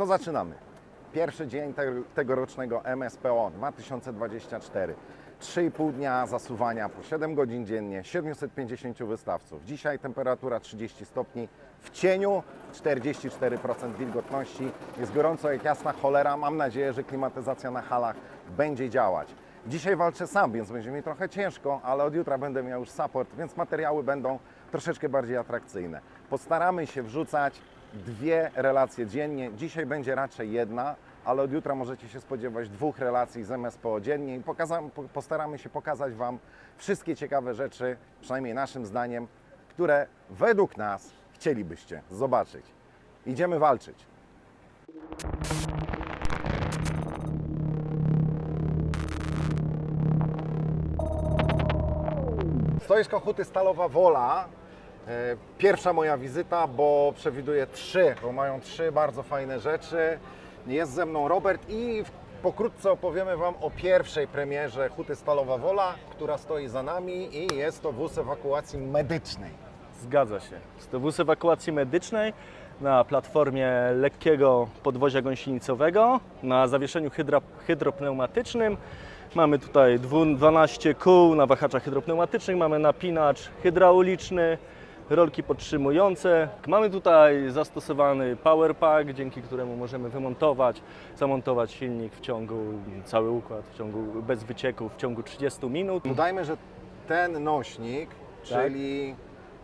To zaczynamy. Pierwszy dzień te, tegorocznego MSPO 2024. 3,5 dnia zasuwania po 7 godzin dziennie, 750 wystawców. Dzisiaj temperatura 30 stopni, w cieniu 44% wilgotności. Jest gorąco jak jasna cholera. Mam nadzieję, że klimatyzacja na halach będzie działać. Dzisiaj walczę sam, więc będzie mi trochę ciężko, ale od jutra będę miał już support, więc materiały będą troszeczkę bardziej atrakcyjne. Postaramy się wrzucać dwie relacje dziennie. Dzisiaj będzie raczej jedna, ale od jutra możecie się spodziewać dwóch relacji z MSPO dziennie i pokaza- po- postaramy się pokazać Wam wszystkie ciekawe rzeczy, przynajmniej naszym zdaniem, które według nas chcielibyście zobaczyć. Idziemy walczyć. Stoisko Huty Stalowa Wola. E, Pierwsza moja wizyta, bo przewiduję trzy, bo mają trzy bardzo fajne rzeczy. Jest ze mną Robert i pokrótce opowiemy Wam o pierwszej premierze Huty Stalowa Wola, która stoi za nami i jest to wóz ewakuacji medycznej. Zgadza się. Jest to wóz ewakuacji medycznej na platformie lekkiego podwozia gąsienicowego na zawieszeniu hydropneumatycznym. Mamy tutaj dwu- 12 kół na wahaczach hydropneumatycznych, mamy napinacz hydrauliczny, rolki podtrzymujące. Mamy tutaj zastosowany power pack, dzięki któremu możemy wymontować, zamontować silnik w ciągu, cały układ w ciągu, bez wycieków w ciągu 30 minut. Dodajmy, że ten nośnik, czyli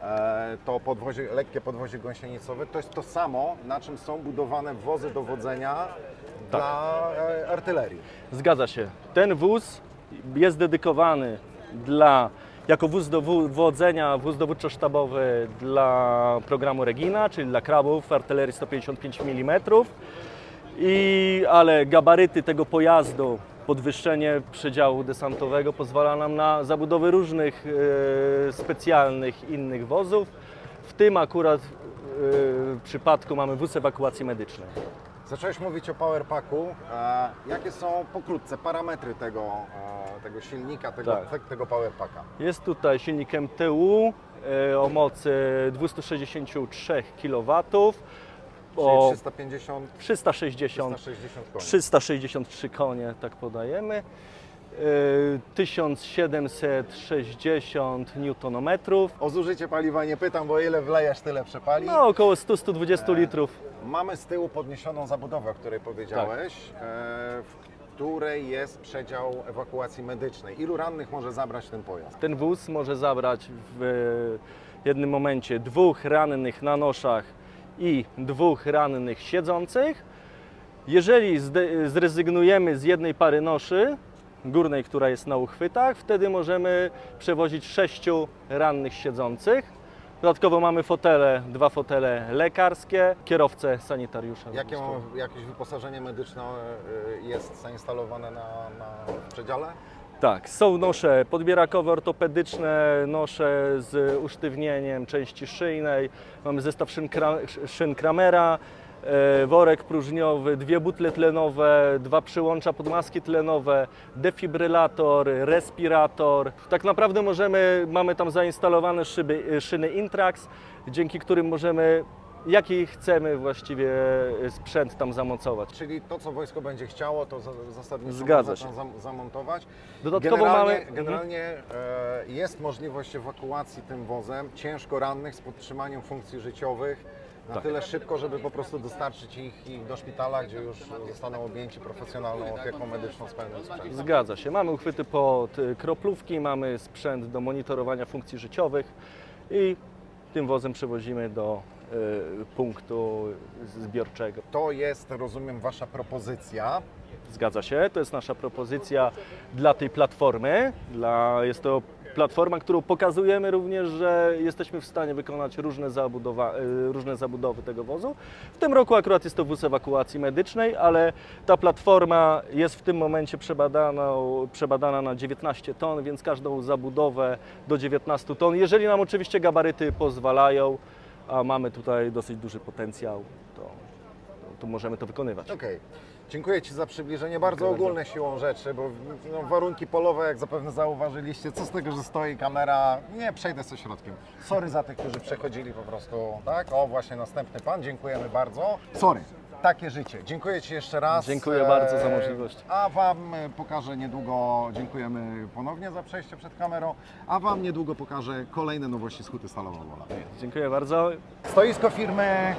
e, to podwozie, lekkie podwozie gąsienicowe, to jest to samo, na czym są budowane wozy dowodzenia dla e, artylerii. Zgadza się. Ten wóz jest dedykowany dla, jako wóz dowodzenia, wóz dowódczo-sztabowy dla programu Regina, czyli dla krabów artylerii 155 mm. I, ale gabaryty tego pojazdu, podwyższenie przedziału desantowego pozwala nam na zabudowę różnych e, specjalnych innych wozów. W tym akurat e, przypadku mamy wóz ewakuacji medycznej. Zacząłeś mówić o powerpacku. E, jakie są pokrótce parametry tego, e, tego silnika, tego, Tak. te, tego powerpacka? Jest tutaj silnik MTU e, o mocy 263 kW, Czyli o 350, 360, 360 koni. 363 konie, tak podajemy. E, 1760 Nm, O zużycie paliwa nie pytam, bo ile wlejesz, tyle przepali. no około 100-120 litrów. Mamy z tyłu podniesioną zabudowę, o której powiedziałeś, Tak. e, w której jest przedział ewakuacji medycznej. Ilu rannych może zabrać ten pojazd? Ten wóz może zabrać w jednym momencie dwóch rannych na noszach i dwóch rannych siedzących. Jeżeli zde- zrezygnujemy z jednej pary noszy, górnej, która jest na uchwytach, wtedy możemy przewozić sześciu rannych siedzących. Dodatkowo mamy fotele, dwa fotele lekarskie, kierowcę sanitariusza. Jakie mamy, jakieś wyposażenie medyczne e, jest zainstalowane na, na przedziale? Tak, są nosze podbierakowe, ortopedyczne, nosze z usztywnieniem części szyjnej, mamy zestaw szyn, szyn Kramera, worek próżniowy, dwie butle tlenowe, dwa przyłącza podmaski tlenowe, defibrylator, respirator. Tak naprawdę możemy, mamy tam zainstalowane szyby, szyny Intrax, dzięki którym możemy jaki chcemy właściwie sprzęt tam zamocować. Czyli to, co wojsko będzie chciało, to za- zasadniczo Zgadza się. zam- zamontować. Dodatkowo generalnie, mamy... Mhm. Generalnie e, jest możliwość ewakuacji tym wozem ciężko rannych z podtrzymaniem funkcji życiowych na Tak. tyle szybko, żeby po prostu dostarczyć ich, ich do szpitala, gdzie już zostaną objęci profesjonalną opieką medyczną z pełnym sprzętem. Zgadza się. Mamy uchwyty pod y, kroplówki, mamy sprzęt do monitorowania funkcji życiowych i tym wozem przewozimy do y, punktu zbiorczego. To jest, rozumiem, Wasza propozycja. Zgadza się, to jest nasza propozycja dla tej platformy. Dla, jest to platforma, którą pokazujemy również, że jesteśmy w stanie wykonać różne, zabudowa, y, różne zabudowy tego wozu. W tym roku akurat jest to wóz ewakuacji medycznej, ale ta platforma jest w tym momencie przebadana, przebadana na 19 ton, więc każdą zabudowę do 19 ton, jeżeli nam oczywiście gabaryty pozwalają, a mamy tutaj dosyć duży potencjał, to, to możemy to wykonywać. Okej. Dziękuję Ci za przybliżenie. Bardzo Dziękuję ogólne siłą rzeczy, bo no, warunki polowe, jak zapewne zauważyliście, co z tego, że stoi kamera, nie przejdę ze środkiem. Sorry za tych, którzy przechodzili po prostu, tak? O, właśnie następny Pan, dziękujemy bardzo. Sorry. takie życie. Dziękuję Ci jeszcze raz. Dziękuję bardzo za E, możliwość. A Wam e, pokażę niedługo, dziękujemy ponownie za przejście przed kamerą, a Wam niedługo pokażę kolejne nowości z Huty Stalowa Wola. Dziękuję bardzo. Stoisko firmy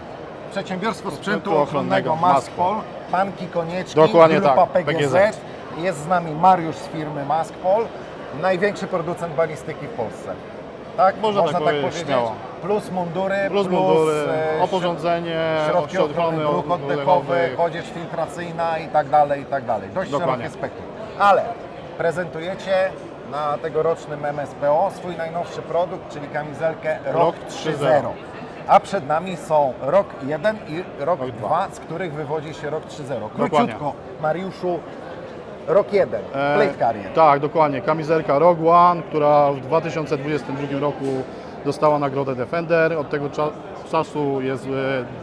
Przedsiębiorstwo Sprzętu Ochronnego Maskpol, Panki Konieczki, Dokładnie grupa tak, PGZ. PGZ. Jest z nami Mariusz z firmy Maskpol, największy producent balistyki w Polsce. Tak? Można tak powiedzieć, śmiało. Plus mundury, Plus mundury, e, oporządzenie, środki ochrony dróg oddechowych, odzież filtracyjna i tak dalej, i tak dalej. Dość Dokładnie. szerokie spektrum. Ale prezentujecie na tegorocznym MSPO swój najnowszy produkt, czyli kamizelkę Rok 3.0. 3.0. A przed nami są rok 1 i rok Rok 2, z których wywodzi się rok 3.0. Dokładnie. Króciutko, Mariuszu, rok 1, E, Plate Carrier. Tak, dokładnie. Kamizelka Rogue One, która w 2022 roku dostała nagrodę Defender. Od tego cza- czasu jest e,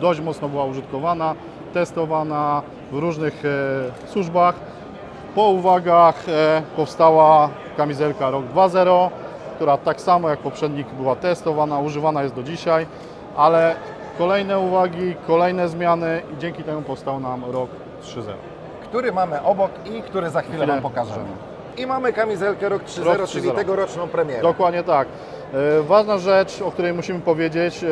dość mocno była użytkowana, testowana w różnych e, służbach. Po uwagach e, powstała kamizelka Rock 2.0, która tak samo jak poprzednik była testowana, używana jest do dzisiaj, ale kolejne uwagi, kolejne zmiany i dzięki temu powstał nam Rock 3.0. który mamy obok i który za chwilę Wam pokażemy. pokażemy. I mamy kamizelkę rok 3.0, Rok czyli 3.0. tegoroczną premierę. Dokładnie tak. E, Ważna rzecz, o której musimy powiedzieć, e,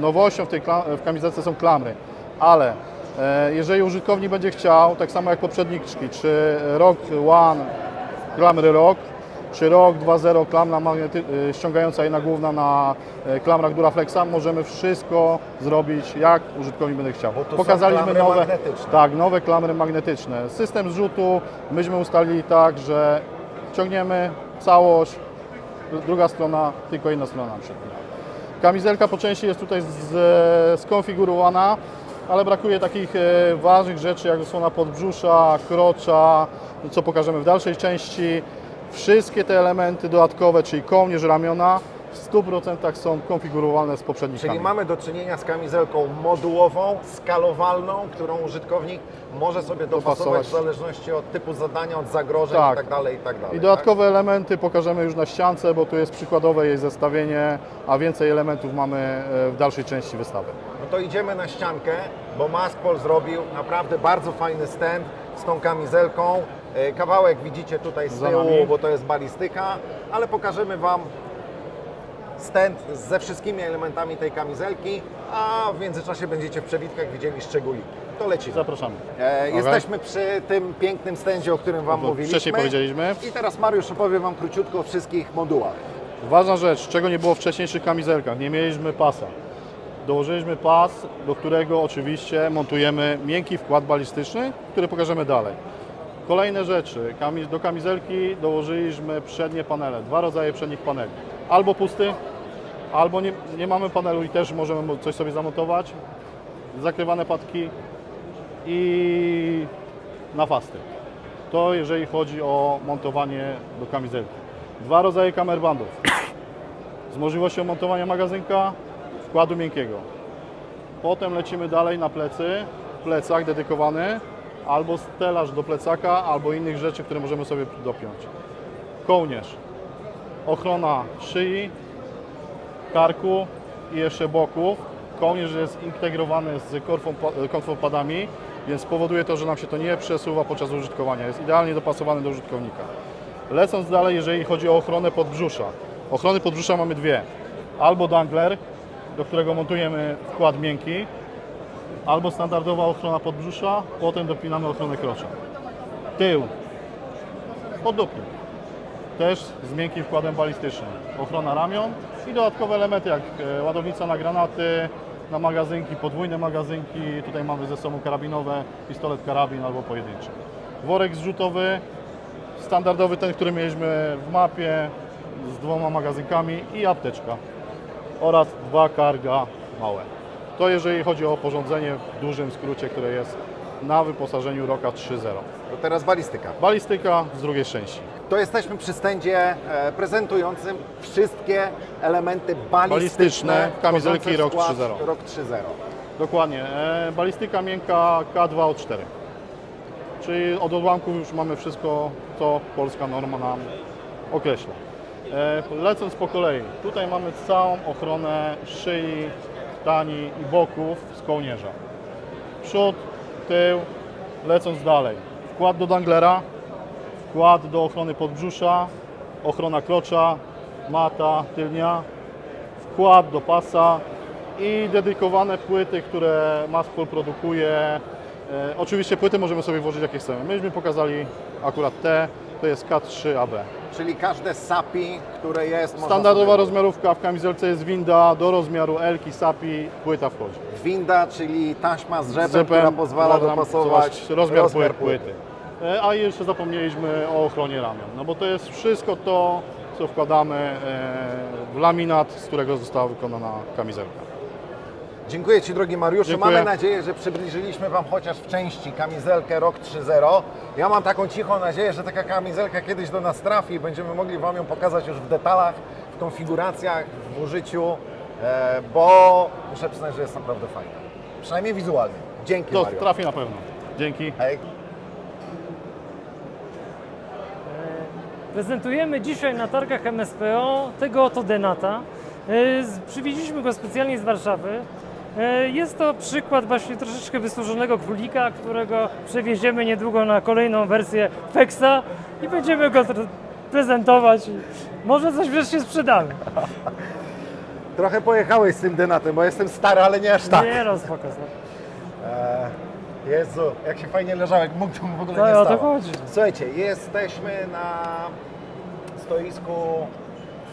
nowością w tej kla- w kamizelce są klamry, ale e, jeżeli użytkownik będzie chciał, tak samo jak poprzedniczki, czy Rock One, klamry Rock, czy Rock 2.0, klamra magnety- e, ściągająca jedna główna na e, klamrach Duraflexa, możemy wszystko zrobić jak użytkownik będzie chciał. Pokazaliśmy nowe, tak, nowe klamry magnetyczne. System zrzutu myśmy ustalili tak, że ciągniemy całość, druga strona, tylko jedna strona nam przepływa. Kamizelka po części jest tutaj z, skonfigurowana, ale brakuje takich e, ważnych rzeczy jak osłona podbrzusza, krocza, co pokażemy w dalszej części. Wszystkie te elementy dodatkowe, czyli kołnierz, ramiona w 100% są konfigurowalne z poprzednich Czyli mamy do czynienia z kamizelką modułową, skalowalną, którą użytkownik może sobie dopasować Dopasować. w zależności od typu zadania, od zagrożeń Tak. i tak dalej, i tak dalej. I dodatkowe elementy pokażemy już na ściance, bo tu jest przykładowe jej zestawienie, a więcej elementów mamy e, w dalszej części wystawy. Tak? No to idziemy na ściankę, bo Maskpol zrobił naprawdę bardzo fajny stand z tą kamizelką. E, Kawałek widzicie tutaj z tyłu, bo to jest balistyka, ale pokażemy Wam stand ze wszystkimi elementami tej kamizelki, a w międzyczasie będziecie w przewitkach widzieli szczególi. To lecimy. Zapraszamy. E, jesteśmy przy tym pięknym stędzie, o którym Wam To mówiliśmy. wcześniej powiedzieliśmy. I teraz Mariusz opowie Wam króciutko o wszystkich modułach. Ważna rzecz, czego nie było w wcześniejszych kamizelkach, nie mieliśmy pasa. Dołożyliśmy pas, do którego oczywiście montujemy miękki wkład balistyczny, który pokażemy dalej. Kolejne rzeczy, do kamizelki dołożyliśmy przednie panele, dwa rodzaje przednich paneli. Albo pusty, albo nie, nie mamy panelu i też możemy coś sobie zamontować. Zakrywane patki i na fasty. To jeżeli chodzi o montowanie do kamizelki. Dwa rodzaje kamerbandów z możliwością montowania magazynka, wkładu miękkiego. Potem lecimy dalej na plecy, plecak dedykowany, albo stelaż do plecaka, albo innych rzeczy, które możemy sobie dopiąć. Kołnierz, ochrona szyi, karku i jeszcze boków. Kołnierz jest integrowany z korfą- konfopadami, więc powoduje to, że nam się to nie przesuwa podczas użytkowania. Jest idealnie dopasowany do użytkownika. Lecąc dalej, jeżeli chodzi o ochronę podbrzusza. Ochrony podbrzusza mamy dwie. Albo dangler, do którego montujemy wkład miękki, albo standardowa ochrona podbrzusza, potem dopinamy ochronę krocza. Tył, poddupnik, też z miękkim wkładem balistycznym. Ochrona ramion i dodatkowe elementy jak e, ładownica na granaty, na magazynki, podwójne magazynki. Tutaj mamy ze sobą karabinowe, pistolet karabin albo pojedynczy. Worek zrzutowy, standardowy ten, który mieliśmy w mapie z dwoma magazynkami i apteczka oraz dwa karga małe. To jeżeli chodzi o porządzenie w dużym skrócie, które jest na wyposażeniu Roka 3.0. To teraz balistyka. Balistyka z drugiej części. To jesteśmy przy stędzie e, prezentującym wszystkie elementy balistyczne, Balistyczne, kamizelki skład 3.0. ROK 3.0. Dokładnie. E, balistyka miękka K2O4. Czyli od odłamków już mamy wszystko, co polska norma nam określa. E, lecąc po kolei, tutaj mamy całą ochronę szyi, tani i boków z kołnierza. Przód tył, lecąc dalej. Wkład do danglera, wkład do ochrony podbrzusza, ochrona krocza, mata tylnia, wkład do pasa i dedykowane płyty, które Maspol produkuje. E, oczywiście płyty możemy sobie włożyć jakie chcemy. Myśmy pokazali akurat te, to jest K3AB. Czyli każde SAPI, które jest... Standardowa sobie- rozmiarówka w kamizelce jest winda, do rozmiaru Elki, SAPI, płyta wchodzi. Winda, czyli taśma z rzepem, Z rzepem która pozwala dopasować rozmiar, płyt, płyty. E, A jeszcze zapomnieliśmy o ochronie ramion, no bo to jest wszystko to, co wkładamy e, w laminat, z którego została wykonana kamizelka. Dziękuję Ci drogi Mariuszu. Dziękuję. Mamy nadzieję, że przybliżyliśmy Wam chociaż w części kamizelkę ROK 3.0. Ja mam taką cichą nadzieję, że taka kamizelka kiedyś do nas trafi i będziemy mogli Wam ją pokazać już w detalach, w konfiguracjach, w użyciu, e, bo muszę przyznać, że jest naprawdę fajna. Przynajmniej wizualnie. Dzięki To Mariusz. trafi na pewno. Dzięki. Hej. Prezentujemy dzisiaj na targach MSPO tego oto Denata. E, Przywieźliśmy go specjalnie z Warszawy. E, Jest to przykład właśnie troszeczkę wysłużonego królika, którego przewieziemy niedługo na kolejną wersję Fexa i będziemy go prezentować. Może coś wreszcie sprzedamy. Trochę pojechałeś z tym denatem, bo jestem stary, ale nie aż tak. Nie no, spoko. E, Jezu, jak się fajnie leżałek, mógł tu w ogóle To nie o to stało. chodzi. Słuchajcie, jesteśmy na stoisku,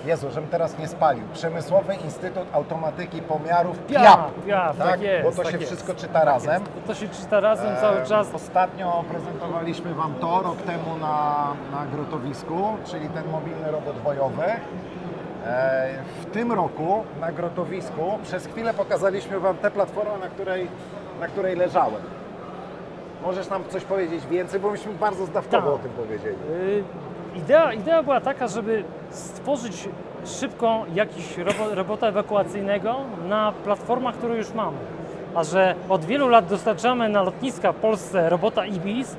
Jezu, żebym teraz nie spalił, Przemysłowy Instytut Automatyki Pomiarów PIAP. Piap, piap, tak, tak jest, bo to tak się jest. wszystko czyta razem. To się czyta razem cały E, czas. Ostatnio prezentowaliśmy Wam to rok temu na, na grotowisku, czyli ten mobilny robot bojowy. E, W tym roku na grotowisku przez chwilę pokazaliśmy Wam tę platformę, na której, na której leżałem. Możesz nam coś powiedzieć więcej, bo myśmy bardzo zdawkowo Tak. o tym powiedzieli. Y, Idea, idea była taka, żeby stworzyć szybko jakiś robo, robota ewakuacyjnego na platformach, które już mamy. A że od wielu lat dostarczamy na lotniska w Polsce robota Ibis,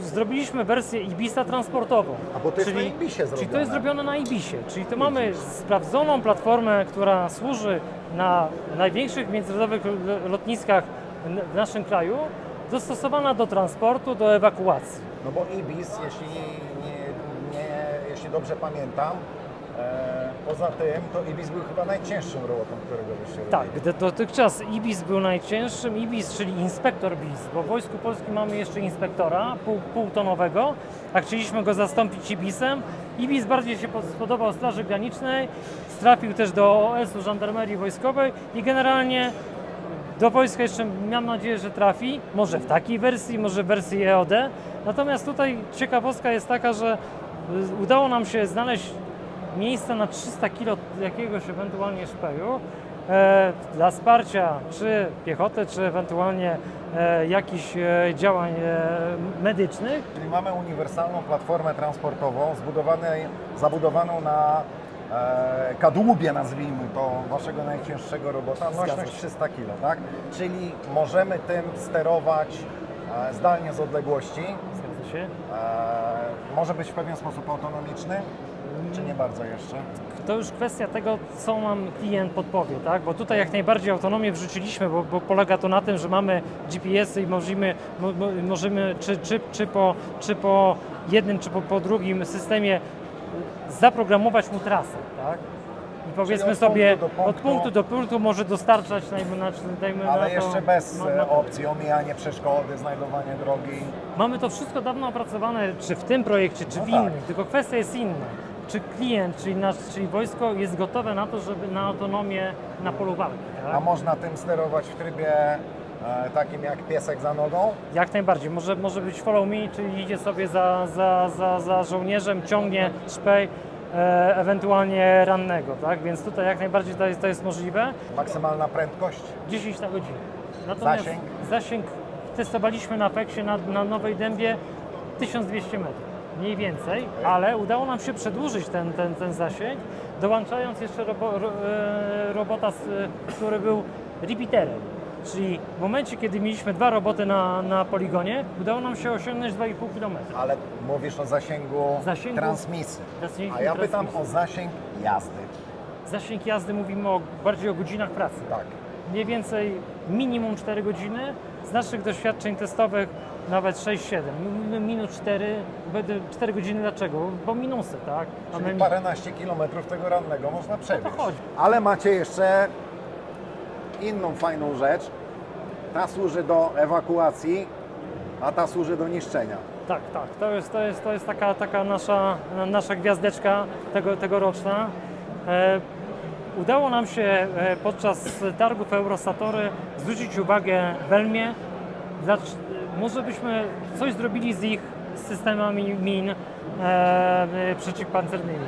zrobiliśmy wersję Ibisa transportową. A bo to jest na Ibisie Czyli to zrobione. jest zrobione na Ibisie. Czyli to mamy sprawdzoną platformę, która służy na największych międzynarodowych lotniskach w naszym kraju, dostosowana do transportu, do ewakuacji. No bo Ibis, jeśli, nie, nie, jeśli dobrze pamiętam, e, poza tym, to Ibis był chyba najcięższym robotem, którego byście Tak, robili. gdy dotychczas IBIS był najcięższym, IBIS, czyli inspektor BIS, bo w Wojsku Polskim mamy jeszcze inspektora pół, półtonowego, a chcieliśmy go zastąpić IBIS-em. IBIS bardziej się pod- spodobał Straży Granicznej, trafił też do OS-u Żandarmerii Wojskowej i generalnie do wojska jeszcze mam nadzieję, że trafi, może w takiej wersji, może w wersji EOD. Natomiast tutaj ciekawostka jest taka, że y, udało nam się znaleźć miejsce na 300 kg jakiegoś ewentualnie szpeju e, dla wsparcia czy piechoty, czy ewentualnie e, jakichś e, działań e, medycznych. Czyli mamy uniwersalną platformę transportową zabudowaną na e, kadłubie, nazwijmy to, waszego najcięższego robota, nośność się. 300 kg, tak? Czyli możemy tym sterować e, zdalnie z odległości. Zgadza się? E, może być w pewien sposób autonomiczny, czy nie bardzo jeszcze? To już kwestia tego, co nam klient podpowie, tak? Bo tutaj jak najbardziej autonomię wrzuciliśmy, bo, bo polega to na tym, że mamy GPS-y i możemy, mo, mo, możemy czy, czy, czy, po, czy po jednym, czy po, po drugim systemie zaprogramować mu trasę, tak? I powiedzmy od sobie, punktu do od punktu. punktu do punktu może dostarczać, dajmy na, dajmy Ale na to, jeszcze bez e, opcji omijanie przeszkody, znajdowanie drogi. Mamy to wszystko dawno opracowane, czy w tym projekcie, czy No w tak. innych, tylko kwestia jest inna. Czy klient, czyli, nasz, czyli wojsko jest gotowe na to, żeby na autonomię na polu walki, A tak? można tym sterować w trybie takim jak piesek za nogą? Jak najbardziej. Może, może być follow me, czyli idzie sobie za, za, za, za żołnierzem, ciągnie szpej, e, ewentualnie rannego, tak? Więc tutaj jak najbardziej to jest, to jest możliwe. Maksymalna prędkość? 10 na godzinę. Natomiast Zasięg? zasięg testowaliśmy na Feksie na, na Nowej Dębie 1200 metrów. Mniej więcej, ale udało nam się przedłużyć ten, ten, ten zasięg, dołączając jeszcze robo, ro, e, robota, który był repeaterem. Czyli w momencie, kiedy mieliśmy dwa roboty na, na poligonie, udało nam się osiągnąć 2,5 km. Ale mówisz o zasięgu, Zasięgu transmisji. zasięgu A ja pytam transmisji. o zasięg jazdy. Zasięg jazdy mówimy o, bardziej o godzinach pracy. Tak. mniej więcej minimum 4 godziny. Z naszych doświadczeń testowych nawet 6-7. M- Minus 4, będę 4 godziny dlaczego? Bo minusy, tak? Czyli Mamy- paręnaście kilometrów tego rannego można przewieźć. chodzi. Ale macie jeszcze inną fajną rzecz. Ta służy do ewakuacji, a ta służy do niszczenia. Tak, tak. To jest, to jest, to jest taka, taka nasza, nasza gwiazdeczka tego, tegoroczna. E, udało nam się e, podczas targów Eurosatory zwrócić uwagę Welmie. Zacz- może byśmy coś zrobili z ich systemami min e, przeciwpancernymi.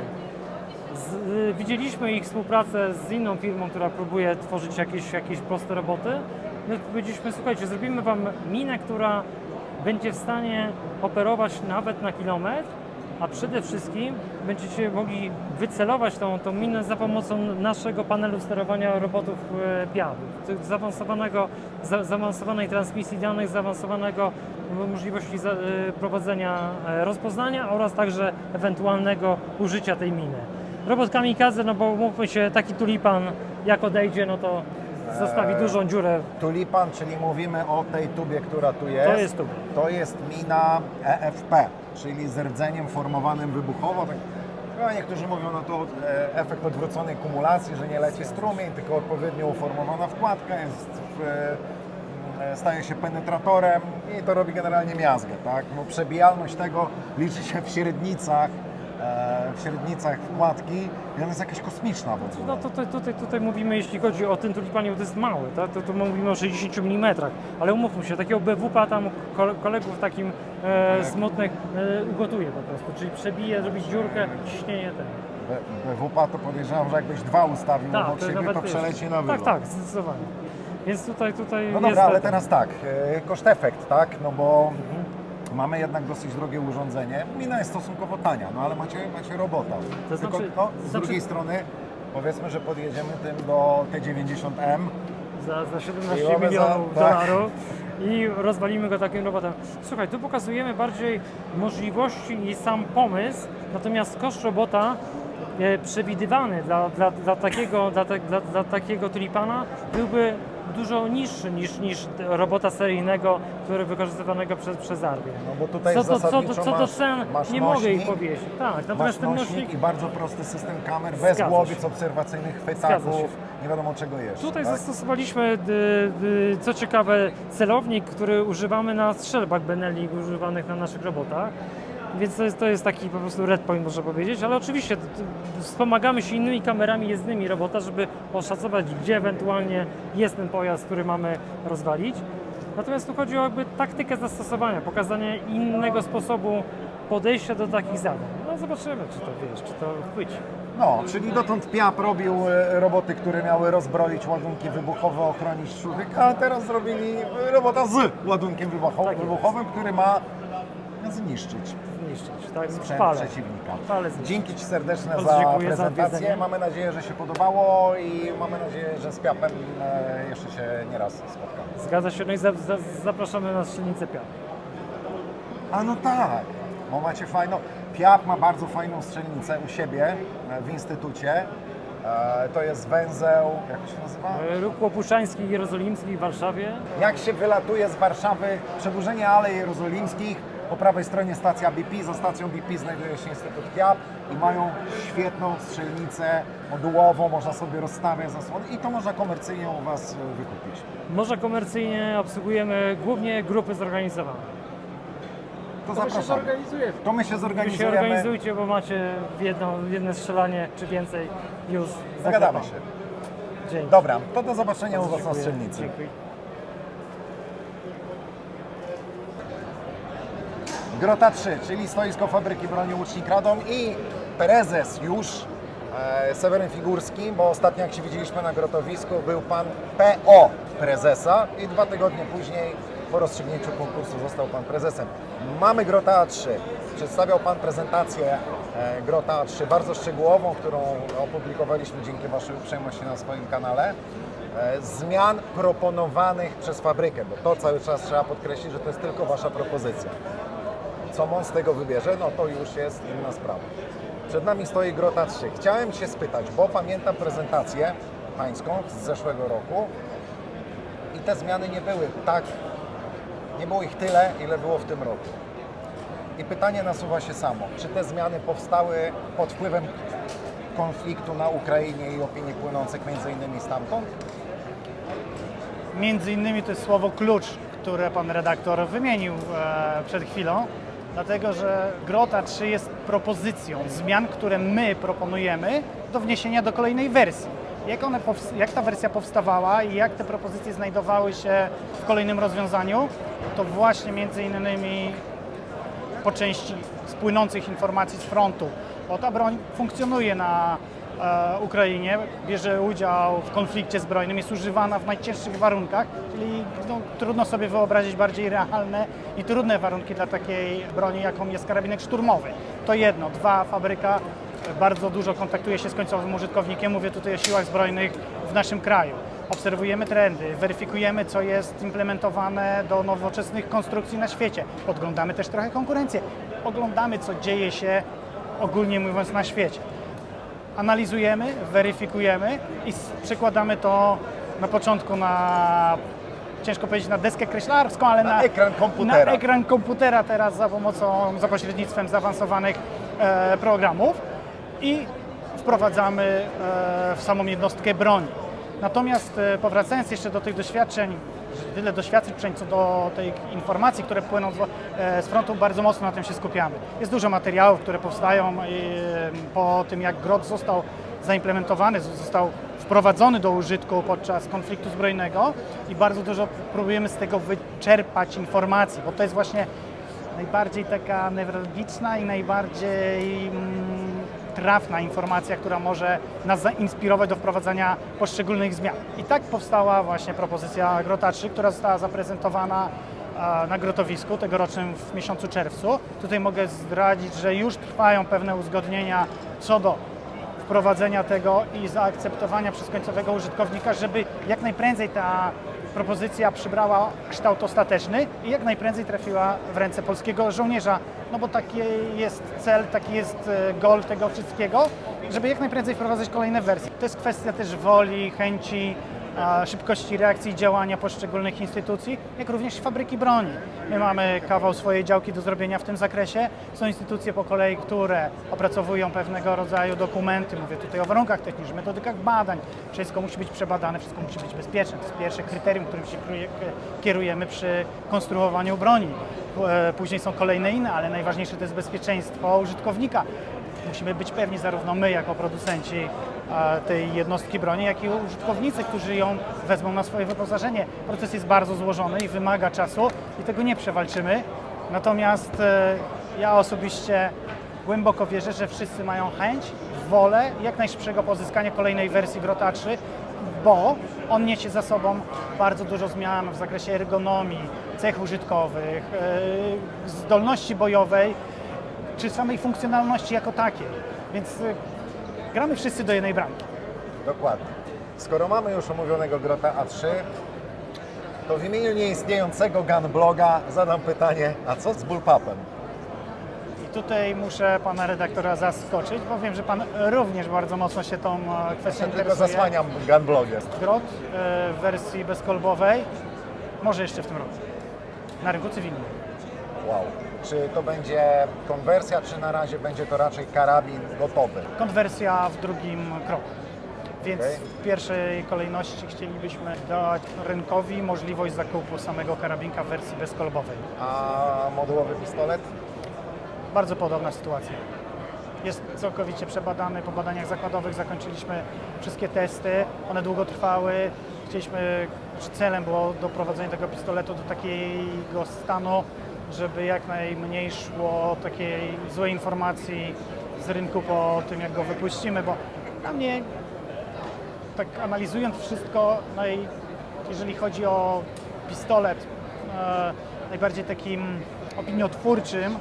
Z, y, widzieliśmy ich współpracę z inną firmą, która próbuje tworzyć jakieś, jakieś proste roboty. My powiedzieliśmy, słuchajcie, zrobimy Wam minę, która będzie w stanie operować nawet na kilometr, a przede wszystkim będziecie mogli wycelować tą, tą minę za pomocą naszego panelu sterowania robotów e, PIAD, zaawansowanego, za, zaawansowanej transmisji danych, zaawansowanego możliwości za, e, prowadzenia e, rozpoznania oraz także ewentualnego użycia tej miny. Robot kamikaze, no bo mówmy się, taki tulipan jak odejdzie, no to zostawi Eee, dużą dziurę. Tulipan, czyli mówimy o tej tubie, która tu jest. To jest tuba. To jest mina EFP, czyli z rdzeniem formowanym wybuchowo. No, niektórzy mówią, no to e, efekt odwróconej kumulacji, że nie leci strumień, tylko odpowiednio uformowana wkładka jest w, e, staje się penetratorem i to robi generalnie miazgę. Tak? No, przebijalność tego liczy się w średnicach, w średnicach wkładki i ona jest jakaś kosmiczna w ogóle. No tutaj, tutaj, tutaj mówimy, jeśli chodzi o ten tulipanie, bo to jest mały, tak? to, to mówimy o 60 mm, ale umówmy się, takiego BWP tam kole- kolegów takim e, smutnych e, ugotuje po prostu, czyli przebije, zrobi dziurkę, ciśnienie ten. BWP to podejrzewam, że jakbyś dwa ustawił Tak, obok siebie, to wiesz. przeleci na Tak, wylot. tak, zdecydowanie. Więc tutaj, tutaj No jest dobra, ale ten- teraz tak, e, koszt-efekt, tak? No bo mamy jednak dosyć drogie urządzenie. Mina jest stosunkowo tania, no ale macie, macie robota. To Tylko znaczy- no, z znaczy- drugiej strony powiedzmy, że podjedziemy tym do T90M. za, za 17 I mamy milionów za- tak. dolarów i rozwalimy go takim robotem. Słuchaj, tu pokazujemy bardziej możliwości i sam pomysł, natomiast koszt robota e, przewidywany dla, dla, dla, takiego, dla, dla, dla takiego tulipana byłby dużo niższy niż, niż robota seryjnego, który wykorzystywanego przez, przez Armię. No bo tutaj Co do, co, zasadniczo co masz, cen masz nie mogę jej nośnik, powiedzieć. Tak, Masz natomiast ten nośnik i bardzo prosty system kamer, bez Zgadza głowic się. obserwacyjnych, chwytaków, nie wiadomo czego jeszcze. Tutaj tak? zastosowaliśmy, y, y, co ciekawe, celownik, który używamy na strzelbach Benelli używanych na naszych robotach. Więc to jest, to jest taki po prostu red point, można powiedzieć, ale oczywiście wspomagamy się innymi kamerami jezdnymi robota, żeby oszacować, gdzie ewentualnie jest ten pojazd, który mamy rozwalić. Natomiast tu chodzi o jakby taktykę zastosowania, pokazanie innego sposobu podejścia do takich zadań. No zobaczymy, czy to wiesz, czy to chwyci. No, czyli dotąd PIAP robił e, roboty, które miały rozbroić ładunki wybuchowe, ochronić człowieka, a teraz zrobili robota z ładunkiem Tak wybuchowym, który ma zniszczyć Zniszczyć, tak? sprzęt przeciwnika. Zniszczyć. Dzięki Ci serdeczne Bardzo za dziękuję za prezentację. odwiedzenie. mamy nadzieję, że się podobało i mamy nadzieję, że z PIAP-em e, jeszcze się nieraz spotkamy. Zgadza się, no i za, za, zapraszamy na strzelnicę piach. A no tak, bo macie fajną. PIAP ma bardzo fajną strzelnicę u siebie e, w instytucie. E, To jest węzeł, jak to się nazywa? Ruch Łopuczański i Jerozolimski w Warszawie. Jak się wylatuje z Warszawy, przedłużenie Alei Jerozolimskich, po prawej stronie stacja BP, za stacją BP znajduje się Instytut PIAP i mają świetną strzelnicę modułową, można sobie rozstawiać zasłony i to można komercyjnie u Was e, wykupić. Może komercyjnie obsługujemy głównie grupy zorganizowane. To. To my się Wy się zorganizujemy, organizujcie, bo macie w jedno, w jedne strzelanie czy więcej już zagadamy się. Dzięki. Dobra, to do zobaczenia u Was na strzelnicy. Dziękuję. Grota 3, czyli stoisko fabryki broni Łucznik Radom i prezes już e, Seweryn Figurski, bo ostatnio jak się widzieliśmy na grotowisku był pan PO prezesa i dwa tygodnie później po rozstrzygnięciu konkursu został pan prezesem. Mamy Grota A3. Przedstawiał pan prezentację e, Grota A3 bardzo szczegółową, którą opublikowaliśmy dzięki Waszej uprzejmości na swoim kanale. E, Zmian proponowanych przez fabrykę, bo to cały czas trzeba podkreślić, że to jest tylko Wasza propozycja. Co on z tego wybierze, no to już jest inna sprawa. Przed nami stoi Grota 3. Chciałem się spytać, bo pamiętam prezentację pańską z zeszłego roku te zmiany nie były tak, nie było ich tyle, ile było w tym roku. I pytanie nasuwa się samo, czy te zmiany powstały pod wpływem konfliktu na Ukrainie i opinii płynących między innymi stamtąd? Między innymi to jest słowo klucz, które pan redaktor wymienił e, przed chwilą, dlatego że Grota 3 jest propozycją zmian, które my proponujemy do wniesienia do kolejnej wersji. Jak, one jak ta wersja powstawała i jak te propozycje znajdowały się w kolejnym rozwiązaniu, to właśnie między innymi po części z płynących informacji z frontu, bo ta broń funkcjonuje na Ukrainie, bierze udział w konflikcie zbrojnym, jest używana w najcięższych warunkach, czyli no, trudno sobie wyobrazić bardziej realne i trudne warunki dla takiej broni, jaką jest karabinek szturmowy. To jedno. Dwa, fabryka e, bardzo dużo kontaktuje się z końcowym użytkownikiem, mówię tutaj o siłach zbrojnych w naszym kraju. Obserwujemy trendy, weryfikujemy, co jest implementowane do nowoczesnych konstrukcji na świecie. Podglądamy też trochę konkurencję. Oglądamy, co dzieje się ogólnie mówiąc na świecie. Analizujemy, weryfikujemy i przekładamy to na początku na, ciężko powiedzieć, na deskę kreślarską, ale Na na, ekran komputera. Na ekran komputera teraz za pomocą, za pośrednictwem zaawansowanych e, programów i wprowadzamy e, w samą jednostkę broni. Natomiast e, powracając jeszcze do tych doświadczeń, tyle doświadczeń co do tej informacji, które płyną z, e, z frontu, bardzo mocno na tym się skupiamy. Jest dużo materiałów, które powstają po tym, jak GROT został zaimplementowany, został wprowadzony do użytku podczas konfliktu zbrojnego i bardzo dużo próbujemy z tego wyczerpać informacji, bo to jest właśnie najbardziej taka newralgiczna i najbardziej mm, trafna informacja, która może nas zainspirować do wprowadzania poszczególnych zmian. I tak powstała właśnie propozycja Grota 3, która została zaprezentowana e, na grotowisku tegorocznym w miesiącu czerwcu. Tutaj mogę zdradzić, że już trwają pewne uzgodnienia co do wprowadzenia tego i zaakceptowania przez końcowego użytkownika, żeby jak najprędzej ta propozycja przybrała kształt ostateczny i jak najprędzej trafiła w ręce polskiego żołnierza. No bo taki jest cel, taki jest e, goal tego wszystkiego, żeby jak najprędzej wprowadzać kolejne wersje. To jest kwestia też woli, chęci, szybkości reakcji działania poszczególnych instytucji, jak również fabryki broni. My mamy kawał swojej działki do zrobienia w tym zakresie. Są instytucje po kolei, które opracowują pewnego rodzaju dokumenty, mówię tutaj o warunkach technicznych, metodykach badań. Wszystko musi być przebadane, wszystko musi być bezpieczne. To jest pierwsze kryterium, którym się kierujemy przy konstruowaniu broni. E, Później są kolejne inne, ale najważniejsze to jest bezpieczeństwo użytkownika. Musimy być pewni, zarówno my jako producenci tej jednostki broni, jak i użytkownicy, którzy ją wezmą na swoje wyposażenie. Proces jest bardzo złożony i wymaga czasu i tego nie przewalczymy. Natomiast e, ja osobiście głęboko wierzę, że wszyscy mają chęć, wolę jak najszybszego pozyskania kolejnej wersji Grota 3, bo on niesie za sobą bardzo dużo zmian w zakresie ergonomii, cech użytkowych, e, zdolności bojowej, czy samej funkcjonalności jako takiej. Więc y, gramy wszyscy do jednej bramki. Dokładnie. Skoro mamy już omówionego Grota A3, to w imieniu nieistniejącego Gunbloga zadam pytanie, a co z bullpupem? I tutaj muszę pana redaktora zaskoczyć, bo wiem, że pan również bardzo mocno się tą e, kwestią Ja tylko interesuje. zasłaniam Gunblogę. Grot e, w wersji bezkolbowej, może jeszcze w tym roku, na rynku cywilnym. Wow. Czy to będzie konwersja, czy na razie będzie to raczej karabin gotowy? Konwersja w drugim kroku. Więc Okej. w pierwszej kolejności chcielibyśmy dać rynkowi możliwość zakupu samego karabinka w wersji bezkolbowej. A modułowy pistolet? Bardzo podobna sytuacja. Jest całkowicie przebadany. Po badaniach zakładowych zakończyliśmy wszystkie testy. One długo trwały. Chcieliśmy, czy celem było doprowadzenie tego pistoletu do takiego stanu, żeby jak najmniej szło takiej złej informacji z rynku po tym, jak go wypuścimy, bo dla mnie, tak analizując wszystko, no i jeżeli chodzi o pistolet, e, najbardziej takim opiniotwórczym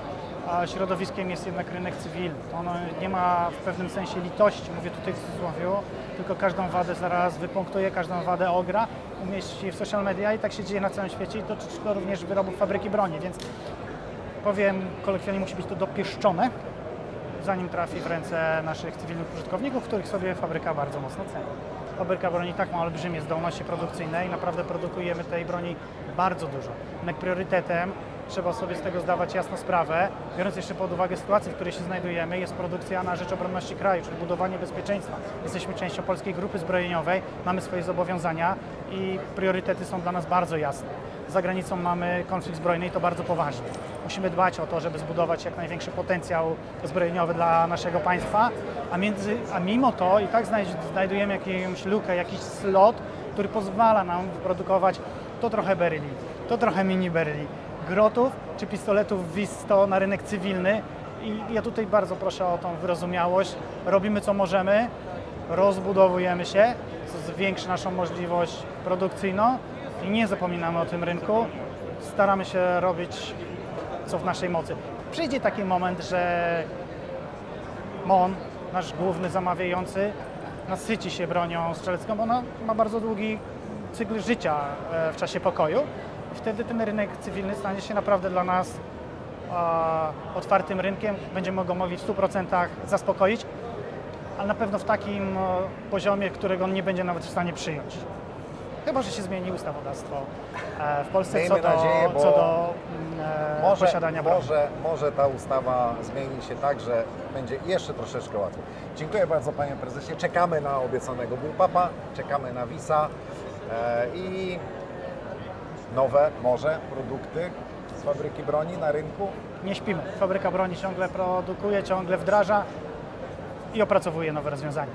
a środowiskiem jest jednak rynek cywilny. Ono nie ma w pewnym sensie litości, mówię tutaj w cudzysłowie, tylko każdą wadę zaraz wypunktuje, każdą wadę ogra, umieści w social media i tak się dzieje na całym świecie i dotyczy to również wyrobów fabryki broni, więc powiem kolokwialnie musi być to dopieszczone, zanim trafi w ręce naszych cywilnych użytkowników, których sobie fabryka bardzo mocno ceni. Fabryka broni tak ma olbrzymie zdolności produkcyjne i naprawdę produkujemy tej broni bardzo dużo. Jednak priorytetem, trzeba sobie z tego zdawać jasno sprawę, biorąc jeszcze pod uwagę sytuację, w której się znajdujemy, jest produkcja na rzecz obronności kraju, czyli budowanie bezpieczeństwa. Jesteśmy częścią Polskiej Grupy Zbrojeniowej, mamy swoje zobowiązania i priorytety są dla nas bardzo jasne. Za granicą mamy konflikt zbrojny i to bardzo poważny. Musimy dbać o to, żeby zbudować jak największy potencjał zbrojeniowy dla naszego państwa, a, między, a mimo to i tak znajd- znajdujemy jakąś lukę, jakiś slot, który pozwala nam wyprodukować to trochę beryli, to trochę mini beryli, grotów czy pistoletów WIS-100 na rynek cywilny i ja tutaj bardzo proszę o tą wyrozumiałość. Robimy co możemy, rozbudowujemy się, co zwiększy naszą możliwość produkcyjną i nie zapominamy o tym rynku. Staramy się robić co w naszej mocy. Przyjdzie taki moment, że MON, nasz główny zamawiający, nasyci się bronią strzelecką, bo ona ma bardzo długi cykl życia e, w czasie pokoju. I wtedy ten rynek cywilny stanie się naprawdę dla nas e, otwartym rynkiem. Będziemy go mogli w 100% zaspokoić, ale na pewno w takim e, poziomie, którego on nie będzie nawet w stanie przyjąć. Chyba, że się zmieni ustawodawstwo e, w Polsce Miejmy co do, nadzieję, bo co do mm, e, Może, posiadania broni. może, może ta ustawa zmieni się tak, że będzie jeszcze troszeczkę łatwiej. Dziękuję bardzo Panie Prezesie. Czekamy na obiecanego Bullpapa, czekamy na Wisa e, i nowe może produkty z fabryki broni na rynku. nie śpimy. Fabryka broni ciągle produkuje, ciągle wdraża i opracowuje nowe rozwiązania.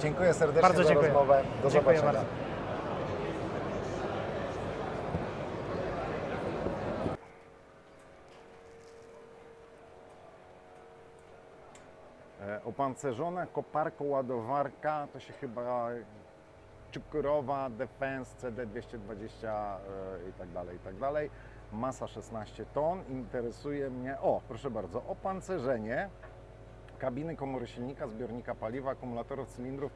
Dziękuję serdecznie Bardzo za dziękuję. rozmowę. Do Dziękuję zobaczenia. bardzo. E, Opancerzona koparko-ładowarka to się chyba Czukurowa Defense CD220 e, i tak dalej, i tak dalej. Masa 16 ton. Interesuje mnie, o proszę bardzo, opancerzenie kabiny komory silnika, zbiornika paliwa, akumulatorów, cylindrów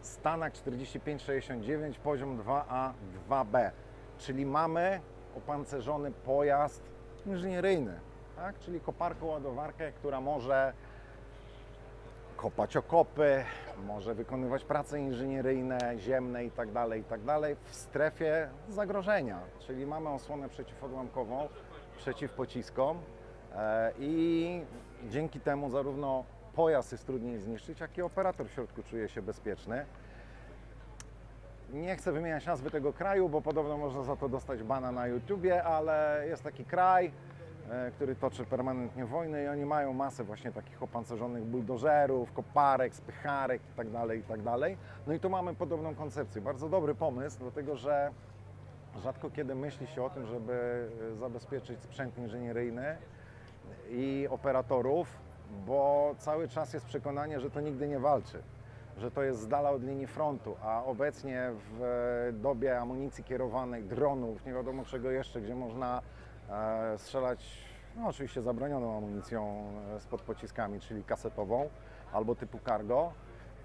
Stanak 4569, poziom 2A, 2B. Czyli mamy opancerzony pojazd inżynieryjny, tak? czyli koparko-ładowarkę, która może kopać okopy, może wykonywać prace inżynieryjne, ziemne itd., itd. w strefie zagrożenia. Czyli mamy osłonę przeciwodłamkową, przeciw pociskom e, i dzięki temu zarówno pojazd jest trudniej zniszczyć, jak i operator w środku czuje się bezpieczny. Nie chcę wymieniać nazwy tego kraju, bo podobno można za to dostać bana na YouTubie, ale jest taki kraj, który toczy permanentnie wojnę i oni mają masę właśnie takich opancerzonych buldożerów, koparek, spycharek itd., itd. No i tu mamy podobną koncepcję. Bardzo dobry pomysł, dlatego że rzadko kiedy myśli się o tym, żeby e, zabezpieczyć sprzęt inżynieryjny i operatorów, bo cały czas jest przekonanie, że to nigdy nie walczy, że to jest z dala od linii frontu, a obecnie w e, dobie amunicji kierowanej, dronów, nie wiadomo czego jeszcze, gdzie można e, strzelać, no oczywiście zabronioną amunicją e, spod pociskami, czyli kasetową albo typu cargo,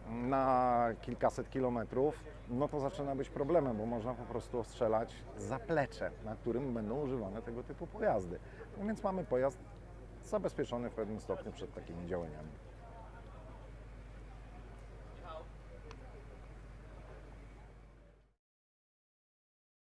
na kilkaset kilometrów, no to zaczyna być problemem, bo można po prostu ostrzelać zaplecze, na którym będą używane tego typu pojazdy. No więc mamy pojazd zabezpieczony w pewnym stopniu przed takimi działaniami.